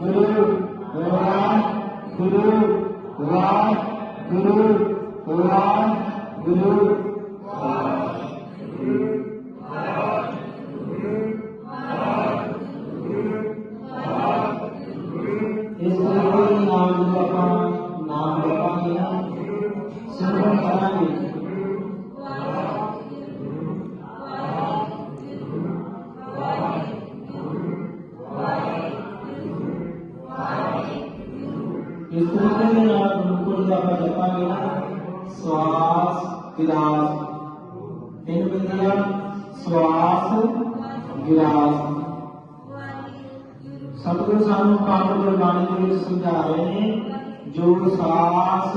ਗੁਰੂ ਰਾਮ ਗੁਰੂ ਰਾਮ ਗੁਰੂ ਰਾਮ ਗੁਰੂ ਰਾਮ اس طریقے یعنی جو ساس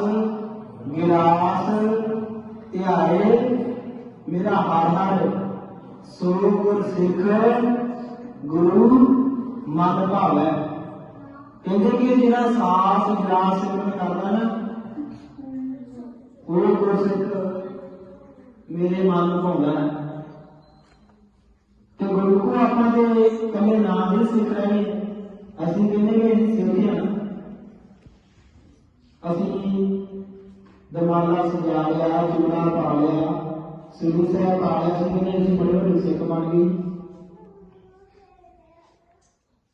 گلاس تیارے میرا ہار سو سکھ گرو من پاوے ਕਹਿੰਦੇ ਕਿ ਜਿਹੜਾ ਸਾਸ ਗਿਲਾਸ ਕਰਦਾ ਨਾ ਉਹ ਕੋਸ਼ਿਸ਼ ਮੇਰੇ ਮਨ ਨੂੰ ਭਾਉਂਦਾ ਹੈ ਤੇ ਗੁਰੂ ਕੋ ਆਪਾਂ ਦੇ ਕਮੇ ਨਾਮ ਦੇ ਸਿੱਖ ਰਹੇ ਅਸੀਂ ਕਹਿੰਦੇ ਕਿ ਅਸੀਂ ਸਿੱਖਿਆ ਅਸੀਂ ਦਮਾਲਾ ਸਜਾ ਲਿਆ ਜੁੜਾ ਪਾ ਲਿਆ ਸਿਰੂ ਸਾਹਿਬ ਪਾ ਲਿਆ ਸੀ ਕਿ ਅਸੀਂ ਬੜੇ ਵੱਡੇ ਸਿੱਖ ਬਣ ਗਏ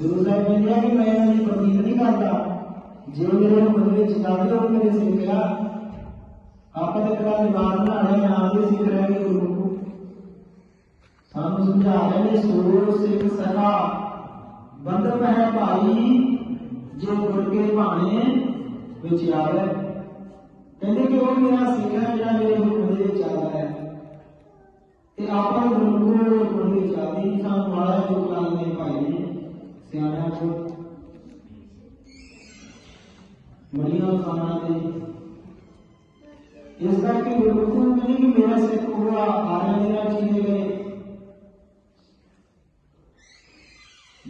ਗੁਰੂ ਸਾਹਿਬ ਕਹਿੰਦੇ ਆ ਮੈਂ ਇਹਨਾਂ ਦੀ ਪ੍ਰਤੀਤ ਨਹੀਂ ਕਰਦਾ ਜੇ ਮੇਰੇ ਨੂੰ ਮਨ ਵਿੱਚ ਦੱਸ ਦਿਓ ਮੇਰੇ ਸਿੱਖਿਆ ਆਪਾਂ ਤੇ ਕਰਾ ਨਿਵਾਰ ਬਣਾਣੇ ਆਪੇ ਸਿੱਖ ਰਹਿ ਗਏ ਗੁਰੂ ਸਾਨੂੰ ਸਮਝਾ ਰਹੇ ਨੇ ਸੂਰ ਸਿੱਖ ਸਦਾ ਬੰਦਨ ਹੈ ਭਾਈ ਜੋ ਗੁਰ ਕੇ ਭਾਣੇ ਵਿਚਾਰੇ ਕਹਿੰਦੇ ਕਿ ਉਹ ਮੇਰਾ ਸਿੱਖਿਆ ਜਿਹੜਾ ਮੇਰੇ ਹੁਕਮ ਦੇ ਵਿੱਚ ਚੱਲਦਾ ਹੈ ਤੇ ਆਪਾਂ ਨੂੰ ਗੁਰੂ ਦੇ ਹੁਕਮ ਦੇ ਵਿੱਚ خانہ اس طرح کی نہیں میرا میرا سے گئے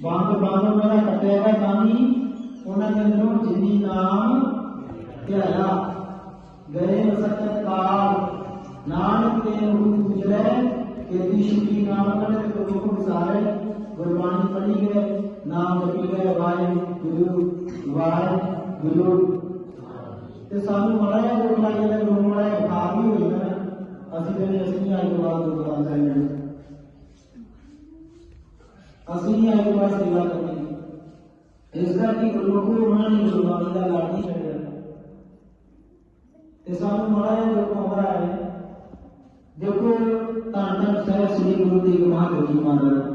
باندھ باندھ کٹے گا انہوں نے جنی نام کہلا گئے مسکت کار نانک گانے گروانی پڑی نام لگ گئے وائے وائے بزرگ تے سانو مڑا یا جو بنائی جائے لوگ مڑا یا بھار نہیں ہوئی نا اسی دن اسی نہیں آئے بات جو بنا جائیں گے اسی نہیں آئے بات سیوا کرنے کی اس طرح کی کلو کوئی انہوں نے جو بنا جائے لاتی ہے تے سانو مڑا یا جو بنا جائے دیکھو تانتر سیر سری گروہ دیگر مہا کرتی جی مہا کرتی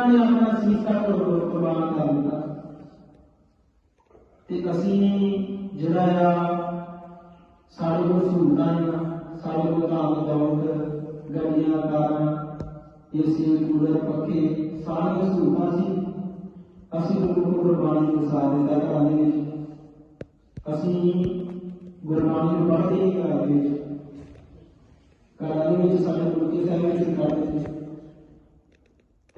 ਉਹਨਾਂ ਨੇ ਆਪਣਾ ਸੀਸਾ ਕੁਰਬਾਨ ਕਰ ਦਿੱਤਾ ਤੇ ਅਸੀਂ ਜਿਹੜਾ ਆ ਸਾਡੇ ਕੋਲ ਸਹੂਲਤਾਂ ਆ ਸਾਡੇ ਕੋਲ ਆਮ ਦੌਲਤ ਗੱਡੀਆਂ ਕਾਰਾਂ ਇਸੇ ਕੂਲਰ ਪੱਖੇ ਸਾਰੀਆਂ ਸਹੂਲਤਾਂ ਸੀ ਅਸੀਂ ਲੋਕਾਂ ਨੂੰ ਗੁਰਬਾਣੀ ਨੂੰ ਸਾਰ ਦਿੱਤਾ ਅਸੀਂ ਗੁਰਬਾਣੀ ਨੂੰ ਪੜ੍ਹਦੇ ਹੀ ਘਰਾਂ ਦੇ ਵਿੱਚ ਸਾਡੇ ਗੁਰੂ ਜੀ ਸਾਹਿਬ ਜੀ ਕਰਦੇ ਸੀ